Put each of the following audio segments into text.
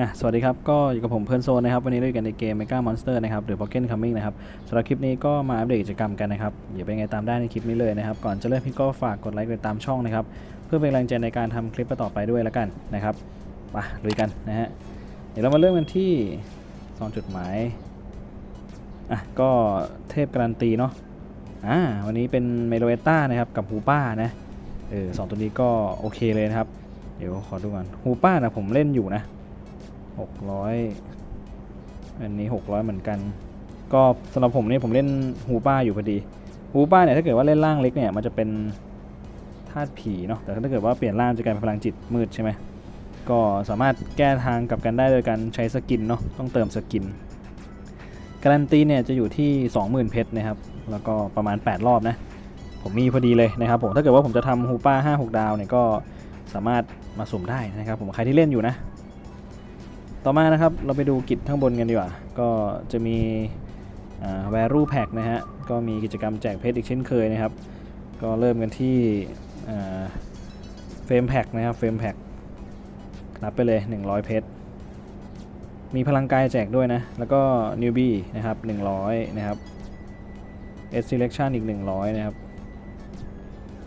นะสวัสดีครับ ก็อยู่กับผมเพื่อนโซนนะครับ วันนี้เราอยู่กันในเกม Mega Monster นะครับ หรือ Pocket Coming นะครับสำหรับคลิปนี้ก็มาอัปเดตกิจกรรมกันนะครับเดี๋ยวเป็นไงตามได้ในคลิปนี้เลยนะครับ ก่อนจะเริ่มพี่ก็ฝากกดไลค์กดติดตามช่องนะครับ เพื่อเป็นกำลังใจในการทำคลิปต่อไปด้วยแล้วกันนะครับมาลุยกันนะฮะเดี๋ยวเรามาเริ่มกันที่ซองจุดหมายอะก็เทพการันตีเนาะอ่าวันนี้เป็นเมโลเอต้านะครับกับฮูป้านะเออสองตัวนี้ก็โอเคเลยนะครับ เดี๋ยวขอดูก่อนฮูป้านะผมเล่นอยู่นะ 600 อันนี้ 600 เหมือนกัน ก็สำหรับผมเนี่ยผมเล่นฮูป้าอยู่พอดีฮูป้าเนี่ยถ้าเกิดว่าเล่นร่างเล็กเนี่ยมันจะเป็นธาตุผีเนาะแต่ถ้าเกิดว่าเปลี่ยนร่างจะกลายเป็นพลังจิตมืดใช่ไหมก็สามารถแก้ทางกับกันได้โดยการใช้สกินเนาะต้องเติมสกินการันตีเนี่ยจะอยู่ที่ 20,000 เพชรนะครับ แล้วก็ประมาณ 8 รอบนะ ผมมีพอดีเลยนะครับผมถ้าเกิดว่าผมจะทำฮูป้า5 6 ดาวเนี่ยก็สามารถมาสุ่มได้นะครับผมใครที่เล่นอยู่นะ ต่อมานะครับเราไปดูกิจข้างบนกันดีกว่า ก็จะมีแวรูแพ็กนะฮะ ก็มีกิจกรรมแจกเพชรอีกเช่นเคยนะครับ ก็เริ่มกันที่เฟรมแพ็กนะครับเฟรมแพ็กรับไปเลย 100 เพชร มีพลังกายแจกด้วยนะ แล้วก็นิวบี้นะครับ 100 นะครับเอส e เล c ชันอีก 100 นะครับ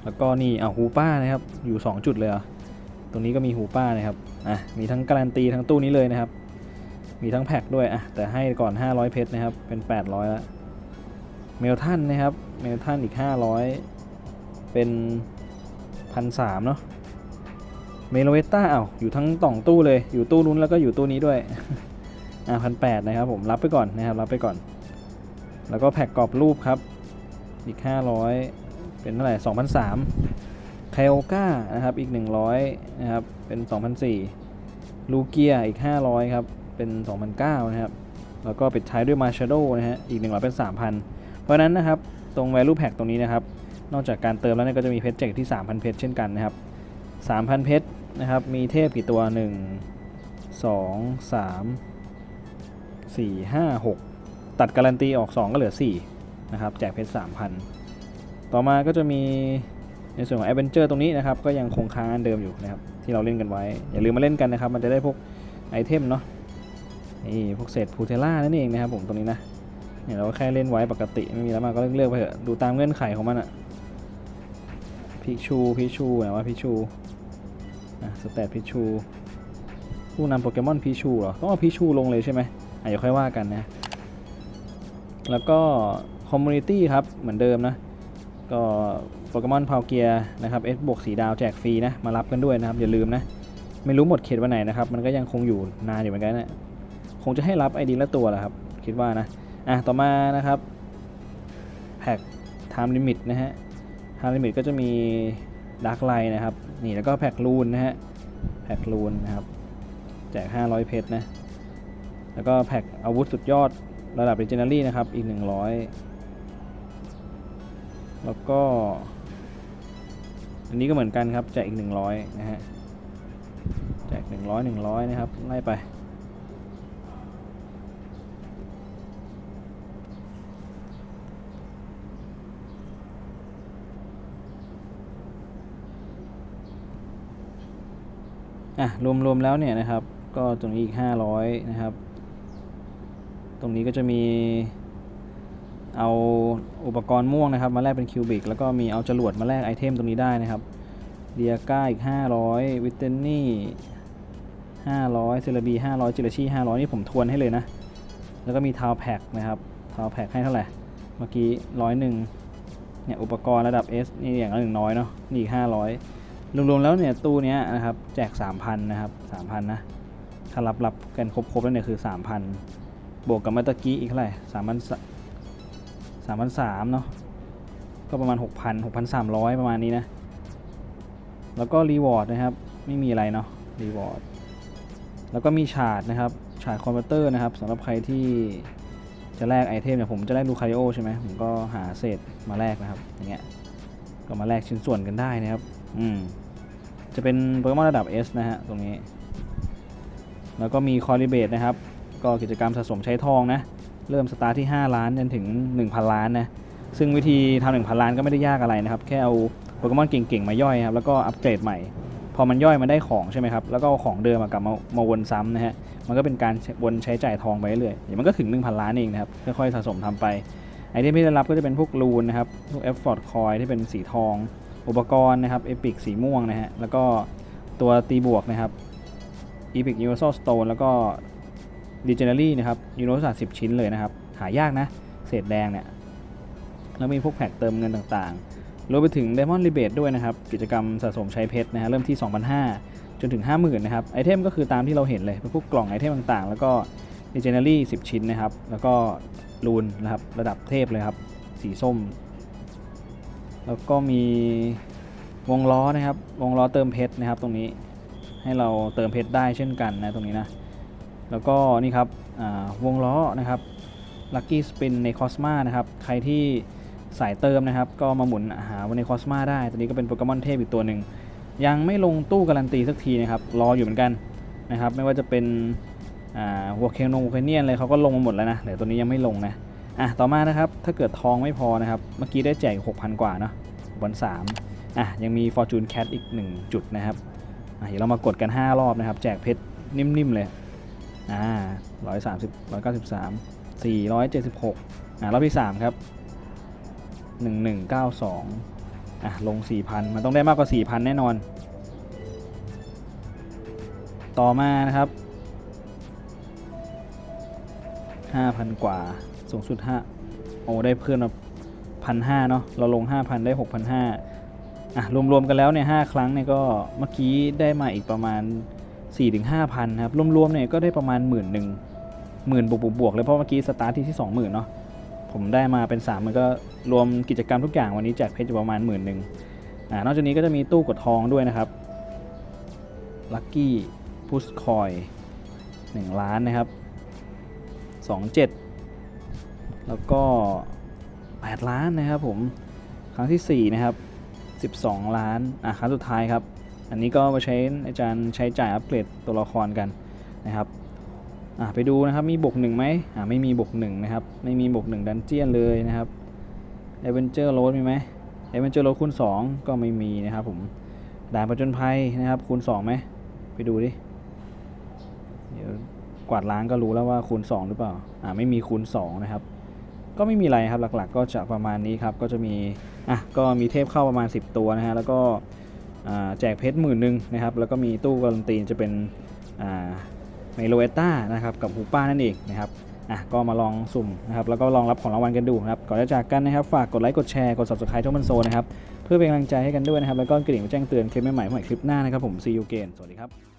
แล้วก็นี่เอาฮูป้านะครับ อยู่ 2 จุดเลยเหรอตรงนี้ก็มีฮูป้านะครับ อะมีทั้งการันตีทั้งตู้นี้เลยนะครับ มีทั้งแพ็กด้วยอะแต่ให้ก่อน 500 เพชรนะครับ เป็น 800แล้วเมลทันนะครับ เมลทันอีก 500 เป็นพันสามเนาะเมโลเวต้าเอ้าอยู่ทั้งต่องตู้เลยอยู่ตู้นู้นแล้วก็อยู่ตู้นี้ด้วยอะพันแปดนะครับผมรับไปก่อนนะครับรับไปก่อน แล้วก็แพ็กกรอบรูปครับ อีก 500 เป็นเท่าไหร่2,003ไคโอก้านะครับอีก 100นะครับเป็น 2,004 ลูเกียอีก 500 ครับ เป็น 2,009นะครับ แล้วก็ปิดท้ายด้วยมาชาโดนะฮะ อีก 100 เป็น 3,000 เพราะนั้นนะครับ ตรง value pack ตรงนี้นะครับ นอกจากการเติมแล้วเนี่ยก็จะมีเพชรแจกที่ 3,000 เพชรเช่นกันนะครับ 3,000 เพชรนะครับ มีเทพกี่ตัว 1 2 3 4 5 6 ตัดการันตีออก 2 ก็เหลือ 4 นะครับ แจกเพชร 3,000 ต่อมาก็จะมี ในส่วนของ a อ v e n เจอร์ตรงนี้นะครับก็ยังคงค้างอันเดิมอยู่นะครับที่เราเล่นกันไว้ อย่าลืมมาเล่นกันนะครับ มันจะได้พวกไอเทมเนาะนี่พวกเศษพูเทล่านั่นเองนะครับผมตรงนี้นะเนี่ยเราก็แค่เล่นไว้ปกติไม่มีแล้วมาก็เลือกไปเถอะดูตามเงื่อนไขของมันอะพิชูพิชูนะว่าพิชูนะสเตตพิชูผู้นำโปเกมอนพิชูเหรอต้องเอาพิชูลงเลยใช่ไหมอะเดี๋ยวค่อยว่ากันนะแล้วก็คอมมูนิตี้ครับเหมือนเดิมนะก็ โปเกมอนพาวเกียนะครับ S บวกสีดาวแจกฟรีนะมารับกันด้วยนะครับอย่าลืมนะ ไม่รู้หมดเขตวันไหนนะครับ มันก็ยังคงอยู่นานอยู่เหมือนกันนะคงจะให้รับ ID ละตัวแหละครับ คิดว่านะอะต่อมานะครับแพ็ก Time Limit นะฮะ Time Limit ก็จะมีดักไลน์นะครับนี่แล้วก็แพ็กลูนนะฮะแพ็กลูนนะครับแจก 500 เพชรนะแล้วก็แพ็กอาวุธสุดยอดระดับ Legendary นะครับอีก 100 แล้วก็ อันนี้ก็เหมือนกันครับแจกอีก100นะฮะแจก100 100นะครับไล่ไปอะรวมๆแล้วเนี่ยนะครับ ก็ตรงนี้อีก 500 นะครับ ตรงนี้ก็จะมี เอาอุปกรณ์ม่วงนะครับ มาแลกเป็นคิวบิกแล้วก็มีเอาจรวดมาแลกไอเทมตรงนี้ได้นะครับเดียก้าอีก 500 วิตเทนนี่500เซเลบี500จิรชี500 นี่ผมทวนให้เลยนะ แล้วก็มีทาวแพ็กนะครับทาวแพ็กให้เท่าไหร่ เมื่อกี้ร้อยหนึ่งเนี่ยอุปกรณ์ระดับ S นี่อย่างละหนึ่งน้อยเนาะนี่อีก 500 รวมๆแล้วเนี่ยตู้เนี้ยนะครับแจก 3,000 นะครับ 3,000 นะ ถ้ารับรับกันครบๆแล้วเนี่ยคือ 3,000 บวกกับเมื่อตะกี้อีกเท่าไหร่3,000 3,003เนาะก็ประมาณ 6,000 6,300 ประมาณนี้นะ แล้วก็รีวอร์ดนะครับ ไม่มีอะไรเนาะรีวอร์ดแล้วก็มีฉาดนะครับฉาดคอมพิวเตอร์นะครับสำหรับใครที่จะแลกไอเทมเนี่ยผมจะแลกดูคาริโอใช่ไหมผมก็หาเศษมาแลกนะครับอย่างเงี้ยก็มาแลกชิ้นส่วนกันได้นะครับอืมจะเป็นโปเกมอนระดับ S นะฮะตรงนี้ แล้วก็มีคอริเบตนะครับ ก็กิจกรรมสะสมใช้ทองนะ เริ่มสตาร์ทที่ 5 ล้านจนถึง 1,000 ล้านนะ ซึ่งวิธีทำ1,000ล้านก็ไม่ได้ยากอะไรนะครับ แค่เอาโปเกมอนเก่งๆ มาย่อยครับ แล้วก็อัปเกรดใหม่ พอมันย่อยมันได้ของใช่ไหมครับ แล้วก็เอาของเดิมมากลับมามาวนซ้ำนะฮะ มันก็เป็นการวนใช้จ่ายทองไปเรื่อยเดี๋ยวมันก็ถึง 1,000 ล้านเองนะครับ ค่อยๆ สะสมทำไป ไอเทมที่ได้รับก็จะเป็นพวกรูนนะครับ พวก F-Ford Coin ที่เป็นสีทอง อุปกรณ์นะครับเอพิกสีม่วงนะฮะ แล้วก็ตัวตีบวกนะครับ Epic Universal Stone แล้วก็ Legendary นะครับ Universal 10ชิ้นเลยนะครับหายากนะ เศษแดงเนี่ยแล้วมีพวกแพ็กเติมเงินต่างๆรวมไปถึง Diamond Rebate ด้วยนะครับ กิจกรรมสะสมใช้เพชรนะฮะเริ่มที่ 2,500 จนถึง 50,000 นะครับ ไอเทมก็คือตามที่เราเห็นเลย เป็นพวกกล่องไอเทมต่างๆ แล้วก็ Legendary 10 ชิ้นนะครับ แล้วก็รูนนะครับระดับเทพเลยครับ สีส้ม แล้วก็มีวงล้อนะครับ วงล้อเติมเพชรนะครับ ตรงนี้ให้เราเติมเพชรได้เช่นกันนะตรงนี้นะ แล้วก็นี่ครับวงล้อนะครับ Lucky Spin ใน Cosma นะครับ ใครที่สายเติมนะครับ ก็มาหมุนหาวันใน Cosma ได้ ตัวนี้ก็เป็นโปเกมอนเทพอีกตัวหนึ่ง ยังไม่ลงตู้การันตีสักทีนะครับ รออยู่เหมือนกันนะครับ ไม่ว่าจะเป็นหัวเคนงหัวเคนเนียนอะไรเขาก็ลงมาหมดแล้วนะแต่ตัวนี้ยังไม่ลงนะ อะ ต่อมานะครับ ถ้าเกิดทองไม่พอนะครับ เมื่อกี้ได้แจก6,000 กว่าเนาะวันสามอะ ยังมี Fortune Cat อีก 1 จุดนะครับ อะ เดี๋ยวเรามากดกัน 5 รอบนะครับ แจกเพชรนิ่มๆเลย อ่า130 193 476อะรอบที่3ครับ1192อะลง4,000มันต้องได้มากกว่า4,000แน่นอน ต่อมานะครับ5,000กว่าสูงสุด5โอ้ได้เพิ่มมาพันห้าเนาะเราลง5,000ได้6,500อะรวมๆกันแล้วเนี่ย5ครั้งเนี่ยก็เมื่อกี้ได้มาอีกประมาณ 4-5,000นครับรวมๆเนี่ยก็ได้ประมาณหมื่นหนึ่งหมื่นบวกบวกๆเลยเพราะเมื่อกี้สตาร์ทที่ที่20,000เนาะผมได้มาเป็น3มันก็รวมกิจกรรมทุกอย่างวันนี้แจกเพชรประมาณหมื่นหนึ่งอ่านอกจากนี้ก็จะมีตู้กดทองด้วยนะครับ Lucky Push Coin 1ล้านนะครับ 27 แล้วก็ 8 ล้านนะครับผมครั้งที่ 4 นะครับ 12 ล้าน อะครั้งสุดท้ายครับ อันนี้ก็มาใช้อาจารย์ใช้จ่ายอัปเกรดตัวละครกันนะครับอะไปดูนะครับมีบวกหนึ่งไหมอ่าไม่มีบวกหนึ่งนะครับไม่มีบวกหนึ่งดันเจียนเลยนะครับเอเวนเจอร์โรดมีไหมเอเวนเจอร์โรดคูณ2 ก็ไม่มีนะครับผมด่านประจนภัยนะครับคูณ2ไหมไปดูดิเดี๋ยวกวาดล้างก็รู้แล้วว่าคูณ 2 หรือเปล่าอ่าไม่มีคูณ2นะครับก็ไม่มีอะไรครับหลักๆ ก็จะประมาณนี้ครับก็จะมีอะก็มีเทพเข้าประมาณ 10 ตัวนะฮะแล้วก็ แจกเพชรหมื่นหนึ่งนะครับ แล้วก็มีตู้การันตีจะเป็นไมโลเอต้านะครับกับฮูป้านั่นเองนะครับอะก็มาลองสุ่มนะครับแล้วก็ลองรับของรางวัลกันดูนะครับก่อนจะจากกันนะครับฝากกดไลค์กดแชร์กด subscribe ช่องบันโซนะครับเพื่อเป็นกำลังใจให้กันด้วยนะครับแล้วก็กระดิ่งแจ้งเตือนคลิปใหม่ๆใหม่คลิปหน้านะครับผมซีอูเกนสวัสดีครับ